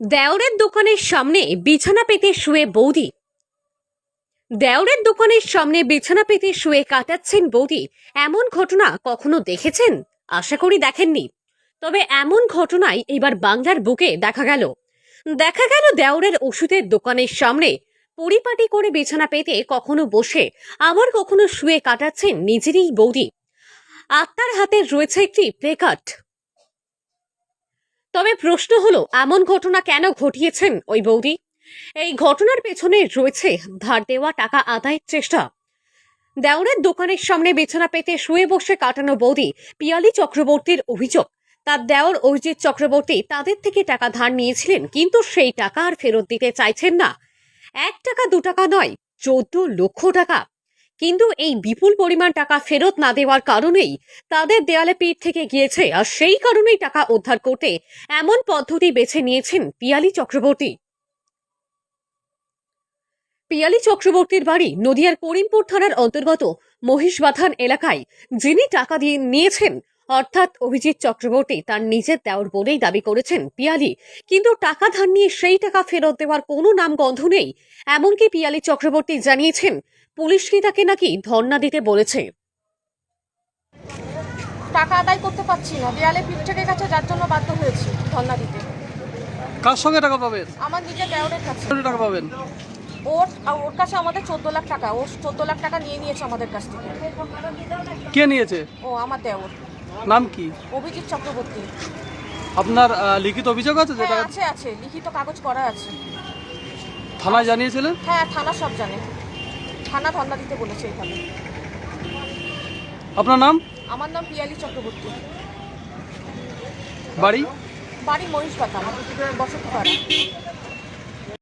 দেওরের দোকানের সামনে বিছানা পেতে শুয়ে বৌদি। দেওরের দোকানের সামনে বিছানা পেতে শুয়ে কাটাচ্ছেন বৌদি। এমন ঘটনা কখনো দেখেছেন? আশা করি দেখেননি। তবে এমন ঘটনাই এবার বাংলার বুকে দেখা গেল। দেখা গেল দেওরের ওষুধের দোকানের সামনে। পরিপাটি করে বিছানা পেতে কখনো বসে, আবার কখনো শুয়ে কাটাচ্ছেন নিজেরই বৌদি। আত্মার হাতে রয়েছে একটি প্লেকার্ড তবে প্রশ্ন হলো, এমন ঘটনা কেন ঘটিয়েছেন ওই বৌদি? এই ঘটনার পেছনে রয়েছে ধার দেওয়া টাকা আদায়ের চেষ্টা। দেওরের দোকানের সামনে বিছানা পেতে শুয়ে বসে কাটানো বৌদি পিয়ালি চক্রবর্তীর অভিযোগ। তার দেওর অভিজিৎ চক্রবর্তী তাদের থেকে টাকা ধার নিয়েছিলেন, কিন্তু সেই টাকা আর ফেরত দিতে চাইছেন না। এক টাকা, দু টাকা নয়, চোদ্দ লক্ষ টাকা। কিন্তু এই বিপুল পরিমাণ টাকা ফেরত না দেওয়ার কারণেই তাদের দেয়ালে পিঠ থেকে গিয়েছে আর সেই কারণেই টাকা উদ্ধার করতে এমন পদ্ধতি বেছে নিয়েছেন পিয়ালি চক্রবর্তী। পিয়ালি চক্রবর্তীর বাড়ি নদিয়ার করিমপুর থানার অন্তর্গত মহিষবাথান এলাকায় যিনি টাকা দিয়ে নিয়েছেন অর্থাৎ অভিজিৎ চক্রবর্তী তার নিজের দেওর বলেই দাবি করেছেন পিয়ালি। কিন্তু টাকা ধার নিয়ে সেই টাকা ফেরত দেওয়ার কোনো নাম গন্ধ নেই এমনকি পিয়ালি চক্রবর্তী জানিয়েছেন পুলিশ কি তাকে নাকি ধর্ণা দিতে বলেছে? টাকা আদায় করতে পারছি না। দেয়ালে পিঠ থেকে গেছে যার জন্য বাধ্য হয়েছি ধর্ণা দিতে। কার সঙ্গে টাকা পাবেন? আমার নিজের দেওরের কাছে। টাকা পাবেন? ওর ওর কাছে আমাদের চোদ্দ লাখ টাকা। ও চোদ্দ লাখ টাকা নিয়ে নিয়েছে আমাদের কাছ থেকে। কে নিয়েছে? ও আমার দেওর। নাম কি? অভিজিৎ চক্রবর্তী। আপনার লিখিত অভিযোগ আছে যে হ্যাঁ আছে আছে। লিখিত কাগজ করা আছে। থানায় জানিয়েছিলেন? হ্যাঁ থানা সব জানে। থানা ধর্ণা দিতে বলেছে এখানে। আপনার নাম? আমার নাম পিয়ালি চক্রবর্তী। বাড়ি? বাড়ি মহিষ বাতান বসতি পাড়া